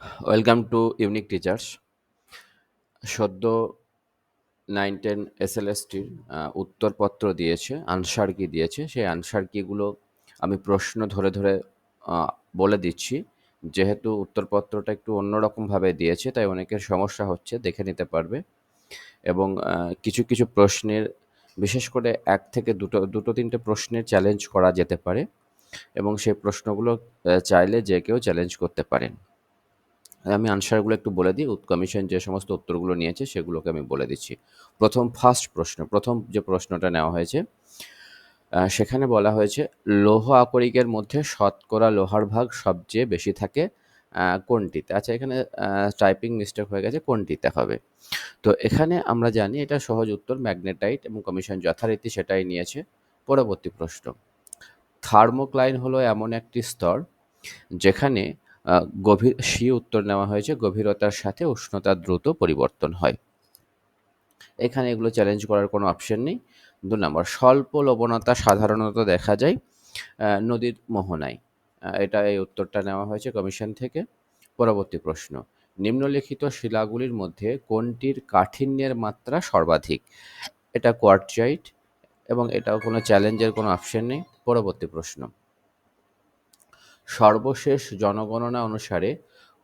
Welcome to unique teachers সদ্য nine ten S L এসটির উত্তরপত্র দিয়েছে আনসার কি দিয়েছে। সেই আনসার কিগুলো আমি প্রশ্ন ধরে ধরে বলে দিচ্ছি। যেহেতু উত্তরপত্রটা একটু অন্যরকমভাবে দিয়েছে, তাই অনেকের সমস্যা হচ্ছে, দেখে নিতে পারবে। এবং কিছু কিছু প্রশ্নের, বিশেষ করে এক থেকে দুটো দুটো তিনটে প্রশ্নের চ্যালেঞ্জ করা যেতে পারে। এবং সেই প্রশ্নগুলো চাইলে যে কেউ চ্যালেঞ্জ করতে পারেন। আমি আনসারগুলো একটু বলে দিই। কমিশন যে সমস্ত উত্তরগুলো নিয়েছে, সেগুলোকে আমি বলে দিচ্ছি। প্রথম ফার্স্ট প্রশ্ন, প্রথম যে প্রশ্নটা নেওয়া হয়েছে সেখানে বলা হয়েছে, লৌহ আকরিকের মধ্যে শতকরা লোহার ভাগ সবচেয়ে বেশি থাকে কোনটিতে? আচ্ছা এখানে টাইপিং মিস্টেক হয়ে গেছে, কোনটিতে হবে? তো এখানে আমরা জানি এটা সহজ উত্তর ম্যাগনেটাইট এবং কমিশন যথারীতি সেটাই নিয়েছে। পরবর্তী প্রশ্ন, থার্মোক্লাইন হলো এমন একটি স্তর, যেখানে গভীর সি উত্তর নেওয়া হয়েছে, গভীরতার সাথে উষ্ণতা দ্রুত পরিবর্তন হয়। এখানে এগুলো চ্যালেঞ্জ করার কোনো অপশন নেই। দু নম্বর, স্বল্প লবণতা সাধারণত দেখা যায় নদীর মোহনায়। এটা এই উত্তরটা নেওয়া হয়েছে কমিশন থেকে। পরবর্তী প্রশ্ন, নিম্নলিখিত শিলাগুলির মধ্যে কোনটির কাঠিন্যের মাত্রা সর্বাধিক? এটা কোয়ার্টজাইট এবং এটাও কোনো চ্যালেঞ্জের কোনো অপশন নেই। পরবর্তী প্রশ্ন সর্বশেষ জনগণনা অনুসারে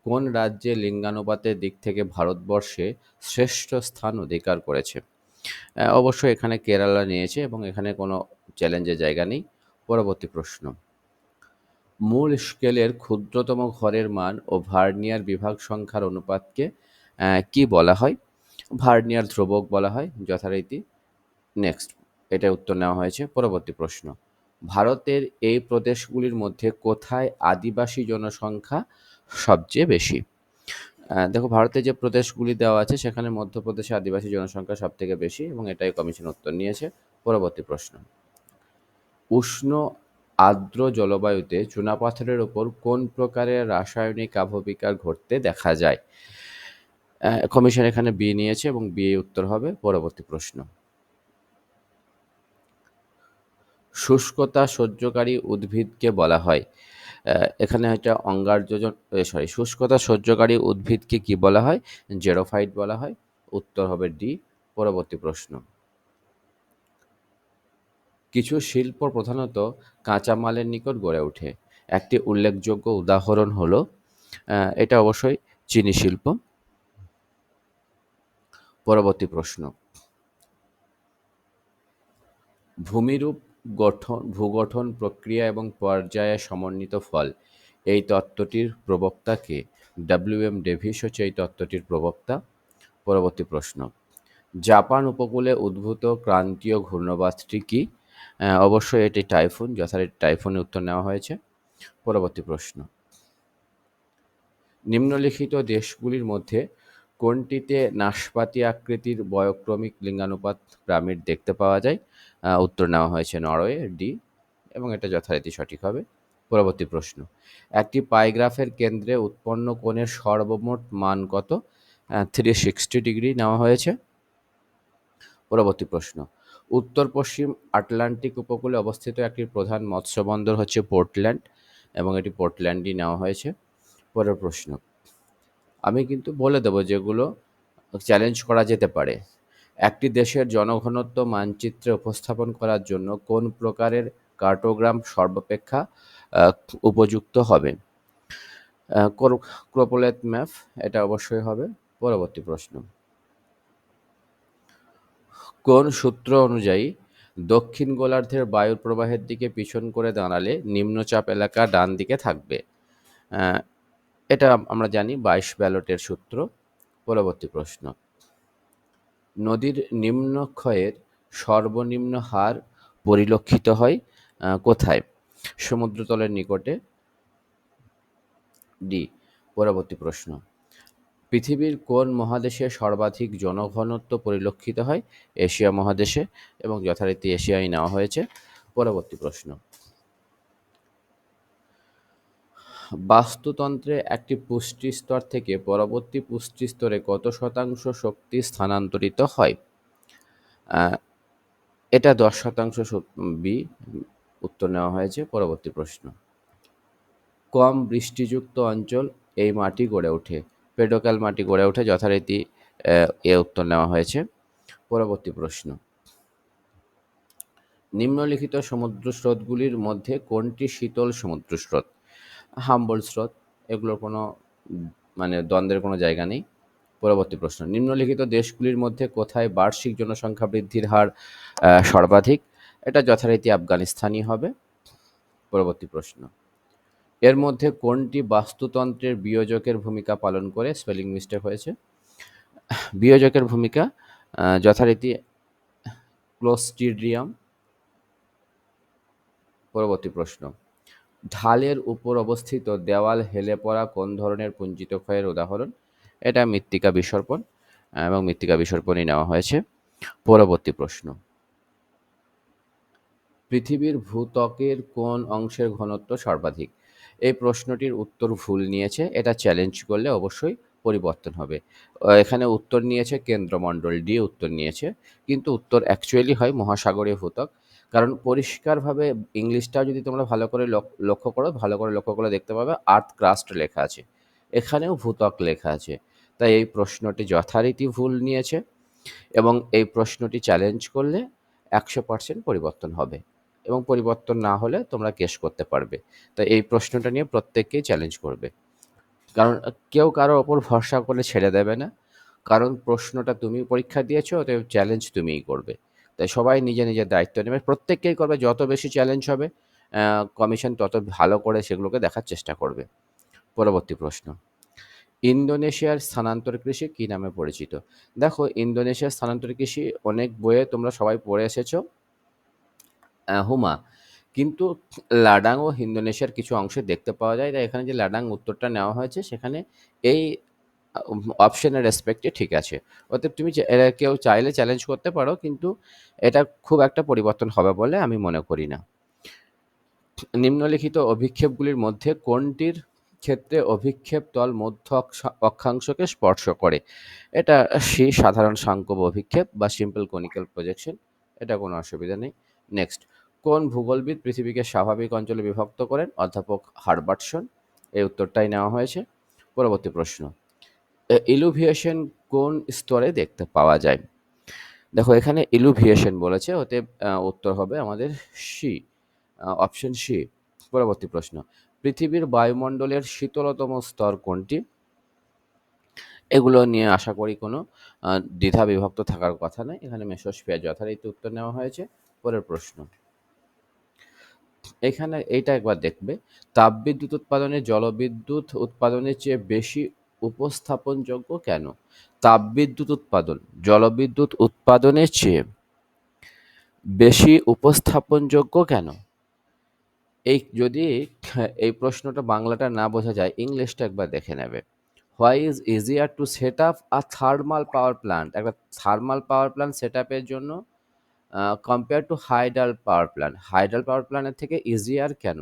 কোন রাজ্যে লিঙ্গানুপাতের দিক থেকে ভারতবর্ষে শ্রেষ্ঠ স্থান অধিকার করেছে? অবশ্য এখানে কেরালা নিয়েছে এবং এখানে কোনো চ্যালেঞ্জের জায়গা নেই। পরবর্তী প্রশ্ন। মূল স্কেলের ক্ষুদ্রতম ঘরের মান ও ভার্নিয়ার বিভাগ সংখ্যার অনুপাতকে কি বলা হয়? ভার্নিয়ার ধ্রুবক বলা হয়, যথারীতি। নেক্সট এটা উত্তর নেওয়া হয়েছে। পরবর্তী প্রশ্ন। ভারতের এই প্রদেশগুলির মধ্যে কোথায় আদিবাসী জনসংখ্যা সবচেয়ে বেশি? দেখো ভারতের যে প্রদেশগুলি দেওয়া আছে, সেখানে মধ্যপ্রদেশে আদিবাসী জনসংখ্যা সব থেকে বেশি এবং এটাই কমিশন উত্তর নিয়েছে। পরবর্তী প্রশ্ন। উষ্ণ আর্দ্র জলবায়ুতে চুনাপাথরের ওপর কোন প্রকারের রাসায়নিক আবহবিকার ঘটতে দেখা যায়? কমিশন এখানে বি নিয়েছে এবং বি উত্তর হবে। পরবর্তী প্রশ্ন। শুষ্কতা সহ্যকারী উদ্ভিদকে বলা হয়। এখানে একটা অঙ্গারযোজন সরি শুষ্কতা সহ্যকারী উদ্ভিদকে কি বলা হয়? জেরোফাইট বলা হয়। উত্তর হবে ডি, পরবর্তী প্রশ্ন। কিছু শিল্প প্রধানত কাঁচামালের নিকট গড়ে ওঠে। একটি উল্লেখযোগ্য উদাহরণ হলো এটা অবশ্যই চিনি শিল্প। পরবর্তী প্রশ্ন। ভূমিরূপ গঠন, ভূগঠন প্রক্রিয়া এবং পর্যায়ে সমন্বিত ফল। এই তত্ত্বটির প্রবক্তাকে ডাব্লিউ এম ডেভিস হচ্ছে এই তত্ত্বটির প্রবক্তা। পরবর্তী প্রশ্ন। জাপান উপকূলে উদ্ভূত ক্রান্তীয় ঘূর্ণবাতটি কি? অবশ্যই এটি টাইফুন, যথারীতি টাইফুনের উত্তর নেওয়া হয়েছে। পরবর্তী প্রশ্ন। নিম্নলিখিত দেশগুলির মধ্যে কোনটিতে নাশপাতি আকৃতির বয়ক্রমিক লিঙ্গানুপাত গ্রামীণ দেখতে পাওয়া যায়? উত্তর নেওয়া হয়েছে নরওয়ে, ডি, এবং এটা যথারীতি সঠিক হবে। পরবর্তী প্রশ্ন, একটি পাইগ্রাফের কেন্দ্রে উৎপন্ন কোণের সর্বমোট মান কত? থ্রি সিক্সটি ডিগ্রি নেওয়া হয়েছে। পরবর্তী প্রশ্ন, উত্তর পশ্চিম আটলান্টিক উপকূলে অবস্থিত একটি প্রধান মৎস্য বন্দর হচ্ছে পোর্টল্যান্ড, এবং এটি পোর্টল্যান্ডই নেওয়া হয়েছে। পরের প্রশ্ন আমি কিন্তু বলে দেবো যেগুলো চ্যালেঞ্জ করা যেতে পারে। একটি দেশের জনঘনত্ব মানচিত্রে উপস্থাপন করার জন্য কোন প্রকারের কার্টোগ্রাম সর্বাপেক্ষা উপযুক্ত হবে? ক্রোপোলেট ম্যাপ, এটা অবশ্যই হবে। পরবর্তী প্রশ্ন। কোন সূত্র অনুযায়ী দক্ষিণ গোলার্ধের বায়ুর প্রবাহের দিকে পিছন করে দাঁড়ালে নিম্নচাপ এলাকা ডান দিকে থাকবে এটা আমরা জানি বাইশ ব্যালটের সূত্র। পরবর্তী প্রশ্ন। নদীর নিম্নক্ষয়ের সর্বনিম্ন হার পরিলক্ষিত হয় কোথায়? সমুদ্রতলের নিকটে। ডি পরবর্তী প্রশ্ন। পৃথিবীর কোন মহাদেশে সর্বাধিক জনঘনত্ব পরিলক্ষিত হয়? এশিয়া মহাদেশে এবং যথারীতি এশিয়ায় নেওয়া হয়েছে। পরবর্তী প্রশ্ন। বাস্তুতন্ত্রে একটি পুষ্টি স্তর থেকে পরবর্তী পুষ্টি স্তরে কত শতাংশ শক্তি স্থানান্তরিত হয়? এটা দশ শতাংশ বি উত্তর নেওয়া হয়েছে, পরবর্তী প্রশ্ন। কম বৃষ্টিযুক্ত অঞ্চল এই মাটি গড়ে ওঠে। পেডোকাল মাটি গড়ে ওঠে যথারীতি, এ উত্তর নেওয়া হয়েছে। পরবর্তী প্রশ্ন। নিম্নলিখিত সমুদ্র স্রোতগুলির মধ্যে কোনটি শীতল সমুদ্র স্রোত হাম্বল স্রোত, এগুলোর কোনো মানে দ্বন্দ্বের কোনো জায়গা নেই। পরবর্তী প্রশ্ন, নিম্নলিখিত দেশগুলির মধ্যে কোথায় বার্ষিক জনসংখ্যা বৃদ্ধির হার সর্বাধিক? এটা যথারীতি আফগানিস্তানই হবে। পরবর্তী প্রশ্ন, এর মধ্যে কোনটি বাস্তুতন্ত্রের বিয়োজকের ভূমিকা পালন করে? স্পেলিং মিস্টেক হয়েছে। বিয়োজকের ভূমিকা যথারীতি ক্লোস্টিডিয়াম পরবর্তী প্রশ্ন ঢালের উপর অবস্থিত দেওয়াল হেলে পড়া কোন ধরনের পুঞ্জিত ক্ষয়ের উদাহরণ? এটা মৃত্তিকা বিসর্পণ এবং মৃত্তিকা বিসর্পণই নেওয়া হয়েছে। পরবর্তী প্রশ্ন। পৃথিবীর ভূত্বকের কোন অংশের ঘনত্ব সর্বাধিক? এই প্রশ্নটির উত্তর ভুল নিয়েছে। এটা চ্যালেঞ্জ করলে অবশ্যই পরিবর্তন হবে। এখানে উত্তর নিয়েছে কেন্দ্রমণ্ডল ডি, উত্তর নিয়েছে। কিন্তু উত্তর অ্যাকচুয়ালি হয় মহাসাগরীয় ভূত্বক। কারণ পরিষ্কারভাবে ইংলিশটাও যদি তোমরা ভালো করে লক- লক্ষ্য করো, ভালো করে লক্ষ্য করে দেখতে পাবে আর্থ ক্রাস্ট লেখা আছে। এখানেও ভূতক লেখা আছে। তাই এই প্রশ্নটি যথারীতি ভুল নিয়েছে এবং এই প্রশ্নটি চ্যালেঞ্জ করলে একশো পার্সেন্ট পরিবর্তন হবে এবং পরিবর্তন না হলে তোমরা কেস করতে পারবে। তাই এই প্রশ্নটা নিয়ে প্রত্যেককেই চ্যালেঞ্জ করবে। কারণ কেউ কারও ওপর ভরসা করে ছেড়ে দেবে না। কারণ প্রশ্নটা তুমি পরীক্ষা দিয়েছ, অতএব চ্যালেঞ্জ তুমিই করবে। তাই সবাই নিজে নিজের দায়িত্ব নেবে। প্রত্যেককেই করবে, যত বেশি চ্যালেঞ্জ হবে কমিশন তত ভালো করে সেগুলোকে দেখার চেষ্টা করবে। পরবর্তী প্রশ্ন, ইন্দোনেশিয়ার স্থানান্তর কৃষি কী নামে পরিচিত? দেখো, ইন্দোনেশিয়ার স্থানান্তর কৃষি অনেক বইয়ে তোমরা সবাই পড়ে এসেছ হুমা। কিন্তু লাডাং ও ইন্দোনেশিয়ার কিছু অংশে দেখতে পাওয়া যায়। তাই এখানে যে লাডাং উত্তরটা নেওয়া হয়েছে, সেখানে এই অপশনের রেসপেক্টে ঠিক আছে। অতএব তুমি কেউ চাইলে চ্যালেঞ্জ করতে পারো, কিন্তু এটা খুব একটা পরিবর্তন হবে বলে আমি মনে করি না। নিম্নলিখিত অভিক্ষেপগুলির মধ্যে কোনটির ক্ষেত্রে অভিক্ষেপ তল মধ্য অক্ষ- অক্ষাংশকে স্পর্শ করে? এটা সি, সাধারণ সাংকব অভিক্ষেপ বা সিম্পল কনিক্যাল প্রজেকশন এটা কোনো অসুবিধা নেই। নেক্সট কোন ভূগোলবিদ পৃথিবীকে স্বাভাবিক অঞ্চলে বিভক্ত করেন? অধ্যাপক হারবার্টসন, এই উত্তরটাই নেওয়া হয়েছে। পরবর্তী প্রশ্ন ইলুভিয়েশন কোন স্তরে দেখতে পাওয়া যায়? দেখো এখানে ইলুভিয়েশন বলেছে আহ, উত্তর হবে আমাদের সি অপশন সি পরবর্তী প্রশ্ন। পৃথিবীর বায়ুমণ্ডলের শীতলতম স্তর কোনটি? এগুলো নিয়ে আশা করি কোনো দ্বিধা বিভক্ত থাকার কথা নয়। এখানে মেসোস্ফিয়ার যথারীতি উত্তর নেওয়া হয়েছে। পরের প্রশ্ন। এখানে এইটা একবার দেখবে। তাপবিদ্যুৎ উৎপাদনে জলবিদ্যুৎ উৎপাদনের চেয়ে বেশি উপস্থাপনযোগ্য কেন? তাপবিদ্যুৎ উৎপাদন, জলবিদ্যুৎ উৎপাদনের চেয়ে বেশি উপস্থাপনযোগ্য কেন? এই যদি এই প্রশ্নটা বাংলাটা না বোঝা যায়, ইংলিশটা একবার দেখে নেবে। Why is easier to set up a thermal power plant একটা থার্মাল পাওয়ার প্ল্যান্ট সেট আপের জন্য compare to hydel power plant hydel power প্ল্যান্টের থেকে ইজিয়ার কেন?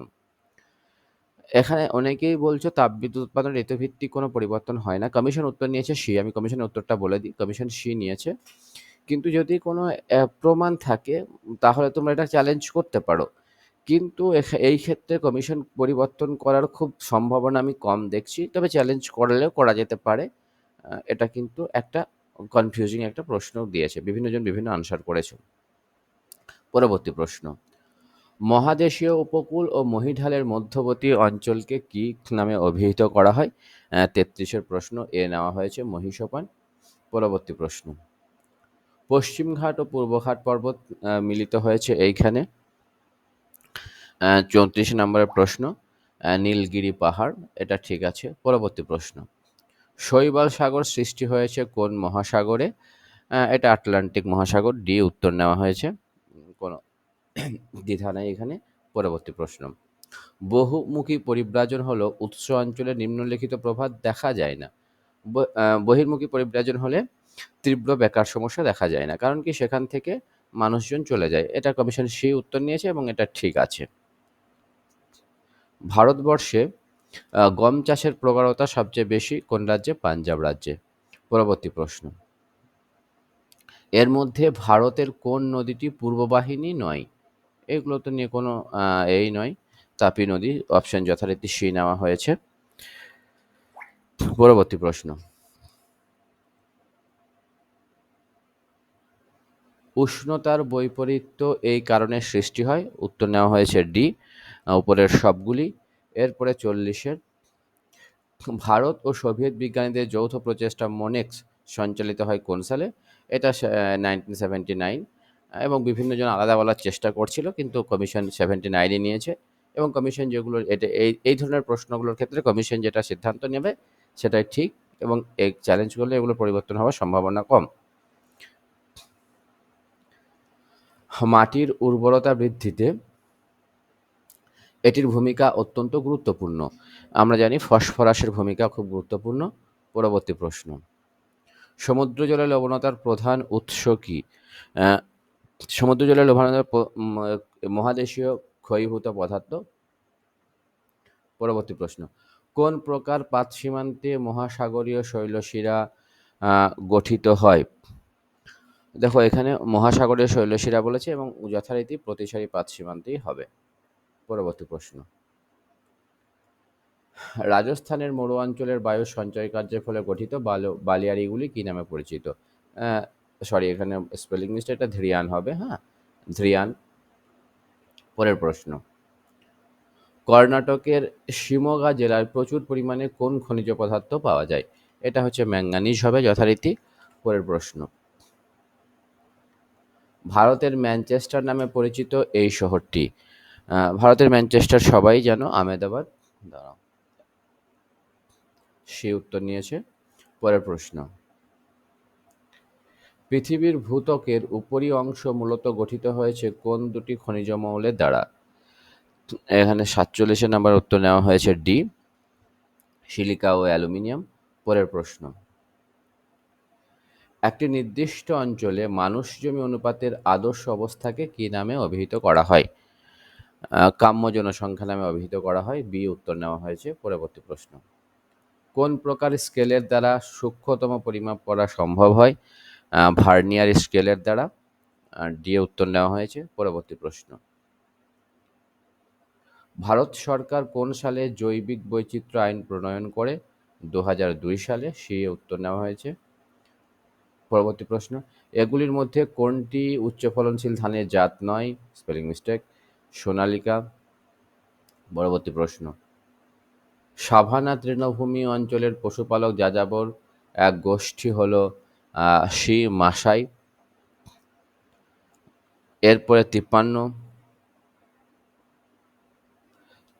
এখানে অনেকেই বলছো তাপবিদ্যুৎ উৎপাদন ঋতুভিত্তিক কোনো পরিবর্তন হয় না। কমিশন উত্তর নিয়েছে সি, আমি কমিশনের উত্তরটা বলে দিই। কমিশন সি নিয়েছে। কিন্তু যদি কোনো প্রমাণ থাকে, তাহলে তোমরা এটা চ্যালেঞ্জ করতে পারো। কিন্তু এই ক্ষেত্রে কমিশন পরিবর্তন করার খুব সম্ভাবনা আমি কম দেখছি। তবে চ্যালেঞ্জ করলেও করা যেতে পারে। এটা কিন্তু একটা কনফিউজিং একটা প্রশ্ন দিয়েছে। বিভিন্নজন বিভিন্ন আনসার করেছে। পরবর্তী প্রশ্ন। মহাদেশীয় উপকূল ও মহিঢালের মধ্যবর্তী অঞ্চলকে কি নামে অভিহিত করা হয়? তেত্রিশের প্রশ্ন এ নেওয়া হয়েছে মহিষপান। পরবর্তী প্রশ্ন। পশ্চিমঘাট ও পূর্বঘাট পর্বত মিলিত হয়েছে এইখানে। চৌত্রিশ নম্বরের প্রশ্ন নীলগিরি পাহাড়, এটা ঠিক আছে। পরবর্তী প্রশ্ন, শৈবাল সাগর সৃষ্টি হয়েছে কোন মহাসাগরে? এটা আটলান্টিক মহাসাগর, ডি উত্তর নেওয়া হয়েছে। দ্বিধা এখানে পরবর্তী প্রশ্ন। বহুমুখী পরিব্রাজন হলো উৎস অঞ্চলে নিম্নলিখিত প্রভাব দেখা যায় না। বহির্মুখী পরিব্রাজন হলে তীব্র বেকার সমস্যা দেখা যায় না, কারণ কি সেখান থেকে মানুষজন চলে যায়। এটা কমিশন সেই উত্তর নিয়েছে এবং এটা ঠিক আছে। ভারতবর্ষে গম চাষের প্রবণতা সবচেয়ে বেশি কোন রাজ্যে? পাঞ্জাব রাজ্যে। পরবর্তী প্রশ্ন। এর মধ্যে ভারতের কোন নদীটি পূর্ববাহিনী নয়? এগুলো তো নিয়ে কোনো এই নয়। তাপি নদী অপশন যথারীতি সি নেওয়া হয়েছে। পরবর্তী প্রশ্ন। উষ্ণতার বৈপরীত্য এই কারণে সৃষ্টি হয়। উত্তর নেওয়া হয়েছে ডি উপরের সবগুলি। এরপরে চল্লিশের। ভারত ও সোভিয়েত বিজ্ঞানীদের যৌথ প্রচেষ্টা মোনেক্স সঞ্চালিত হয় কোন সালে? এটা নাইনটিন সেভেন্টি নাইন এবং বিভিন্ন জন আলাদা বলার চেষ্টা করছিল, কিন্তু কমিশন সেভেন্টি নাইনে নিয়েছে এবং কমিশন যেগুলো, এটা এই এই ধরনের প্রশ্নগুলোর ক্ষেত্রে কমিশন যেটা সিদ্ধান্ত নেবে সেটাই ঠিক এবং এই চ্যালেঞ্জগুলো এগুলো পরিবর্তন হওয়ার সম্ভাবনা কম। মাটির উর্বরতা বৃদ্ধিতে এটির ভূমিকা অত্যন্ত গুরুত্বপূর্ণ। আমরা জানি ফসফরাসের ভূমিকা খুব গুরুত্বপূর্ণ। পরবর্তী প্রশ্ন, সমুদ্র জলে লবণতার প্রধান উৎস কি? সমুদ্র জলে লবণতার মহাদেশীয় ক্ষয়ীভূত পদার্থ? পরবর্তী প্রশ্ন। কোন প্রকার পাত সীমান্তে মহাসাগরীয় শৈলশিরা গঠিত হয়? দেখো, এখানে মহাসাগরীয় শৈলশিরা বলেছে এবং যথারীতি প্রতিসারী পাত সীমান্তেই হবে। পরবর্তী প্রশ্ন। রাজস্থানের মরু অঞ্চলের বায়ু সঞ্চয় কার্যের ফলে গঠিত বালিয়ারিগুলি কী নামে পরিচিত? সরি এখানে স্পেলিং মিস্টেক এটা ধ্রিয়ান হবে হ্যাঁ? ধ্রিয়ান পরের প্রশ্ন। কর্ণাটকের শিমোগা জেলার প্রচুর পরিমাণে কোন খনিজ পদার্থ পাওয়া যায়? এটা হচ্ছে ম্যাঙ্গানিজ হবে যথারীতি, পরের প্রশ্ন। ভারতের ম্যানচেস্টার নামে পরিচিত এই শহরটি। ভারতের ম্যানচেস্টার সবাই যেন আহমেদাবাদ। দাঁড়াও। সে উত্তর নিয়েছে, পরের প্রশ্ন। পৃথিবীর ভূত্বকের উপরি অংশ মূলত গঠিত হয়েছে কোন দুটি খনিজ মৌলের দ্বারা? এখানে সাতচল্লিশের নাম্বার উত্তর নেওয়া হয়েছে ডি, সিলিকা ও অ্যালুমিনিয়াম। পরের প্রশ্ন। একটি নির্দিষ্ট অঞ্চলে মানুষ জমি অনুপাতের আদর্শ অবস্থাকে কি নামে অভিহিত করা হয়? কাম্য জনসংখ্যা নামে অভিহিত করা হয়। বি, উত্তর নেওয়া হয়েছে। পরবর্তী প্রশ্ন। কোন প্রকার স্কেলের দ্বারা সূক্ষ্মতম পরিমাপ করা সম্ভব হয়? ভার্নিয়ার স্কেলের দ্বারা ডি উত্তর নেওয়া হয়েছে। পরবর্তী প্রশ্ন। ভারত সরকার কোন সালে জৈবিক বৈচিত্র্য আইন প্রণয়ন করে? দু হাজার দুই সালে সে উত্তর নেওয়া হয়েছে। পরবর্তী প্রশ্ন। এগুলির মধ্যে কোনটি উচ্চ ফলনশীল ধানের জাত নয়? Spelling mistake. সোনালিকা। পরবর্তী প্রশ্ন। সাভানা তৃণভূমি অঞ্চলের পশুপালক যাযাবর এক গোষ্ঠী হল শি মাসাই, এরপরে তিপ্পান্ন।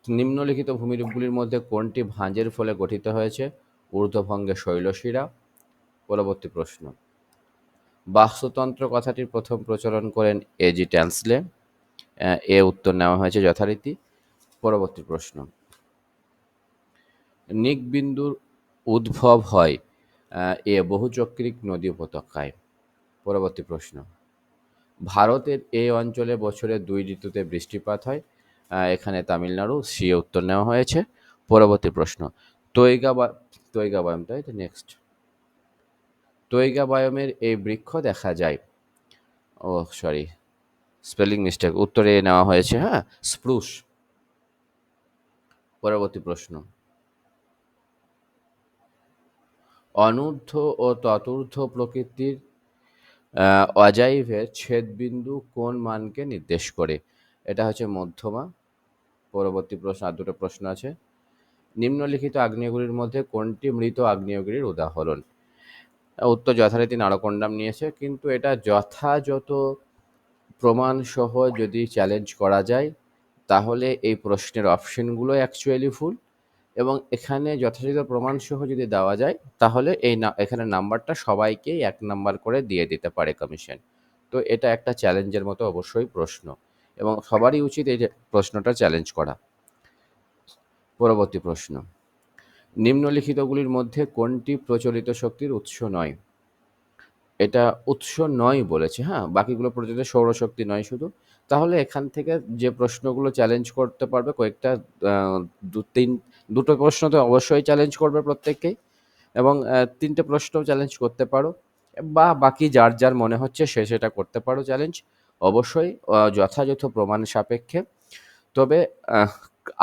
নিম্নলিখিত ভূমিরূপগুলির মধ্যে কোনটি ভাঁজের ফলে গঠিত হয়েছে? ঊর্ধ্বভঙ্গে শৈলশিরা। পরবর্তী প্রশ্ন। বাস্তুতন্ত্র কথাটির প্রথম প্রচলন করেন এজি ট্যান্সলে। এ উত্তর নেওয়া হয়েছে যথারীতি। পরবর্তী প্রশ্ন। নিকবিন্দুর উদ্ভব হয় এ বহুচক্রিক নদী উপত্যকায়। পরবর্তী প্রশ্ন। ভারতের এই অঞ্চলে বছরে দুই ঋতুতে বৃষ্টিপাত হয়। এখানে তামিলনাড়ু, সি উত্তর নেওয়া হয়েছে। পরবর্তী প্রশ্ন। তৈগা তৈগা বায়ম তাই তো? নেক্সট তৈগা বায়মের এই বৃক্ষ দেখা যায়। ও সরি স্পেলিং মিস্টেক উত্তরে নেওয়া হয়েছে হ্যাঁ? স্প্রুশ। পরবর্তী প্রশ্ন। অনূর্ধ্ব ও চতুর্থ প্রকৃতির অজাইভের ছেদবিন্দু কোন মানকে নির্দেশ করে? এটা হচ্ছে মধ্যমা। পরবর্তী প্রশ্ন, আর দুটো প্রশ্ন আছে। নিম্নলিখিত আগ্নেয়গুলির মধ্যে কোনটি মৃত আগ্নেয়গিরির উদাহরণ? উত্তর যথারীতি নারকন্ডাম নিয়েছে, কিন্তু এটা যথাযথ প্রমাণসহ যদি চ্যালেঞ্জ করা যায়, তাহলে এই প্রশ্নের অপশনগুলো অ্যাকচুয়ালি ফুল এবং এখানে যথাযথ প্রমাণসহ যদি দেওয়া যায়, তাহলে এই না এখানে নাম্বারটা সবাইকেই এক নাম্বার করে দিয়ে দিতে পারে কমিশন। তো এটা একটা চ্যালেঞ্জের মতো অবশ্যই প্রশ্ন এবং সবারই উচিত এই প্রশ্নটা চ্যালেঞ্জ করা। পরবর্তী প্রশ্ন, নিম্নলিখিতগুলির মধ্যে কোনটি প্রচলিত শক্তির উৎস নয়? এটা উৎস নয় বলেছে হ্যাঁ? বাকিগুলো প্রচলিত সৌরশক্তি নয় শুধু। তাহলে এখান থেকে যে প্রশ্নগুলো চ্যালেঞ্জ করতে পারবে কয়েকটা দু তিন দুটো প্রশ্ন তো অবশ্যই চ্যালেঞ্জ করবে প্রত্যেককেই এবং তিনটে প্রশ্নও চ্যালেঞ্জ করতে পারো বা বাকি যার যার মনে হচ্ছে সে সেটা করতে পারো চ্যালেঞ্জ অবশ্যই যথাযথ প্রমাণ সাপেক্ষে। তবে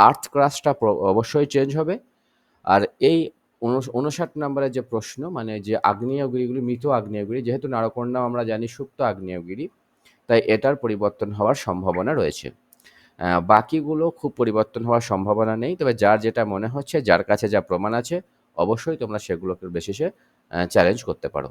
আর্থ ক্রাস্টটা অবশ্যই চেঞ্জ হবে। আর এই উনষাট নম্বরের যে প্রশ্ন মানে যে আগ্নেয়গিরিগুলি, মৃত আগ্নেয়গিরি, যেহেতু নারকন্ডা আমরা জানি সুপ্ত আগ্নেয়গিরি, তাই এটার পরিবর্তন হওয়ার সম্ভাবনা রয়েছে। বাকিগুলো খুব পরিবর্তন হওয়ার সম্ভাবনা নেই। তবে যার যেটা মনে হচ্ছে, যার কাছে যা প্রমাণ আছে, অবশ্যই তোমরা সেগুলোকে বেশিসে চ্যালেঞ্জ করতে পারো।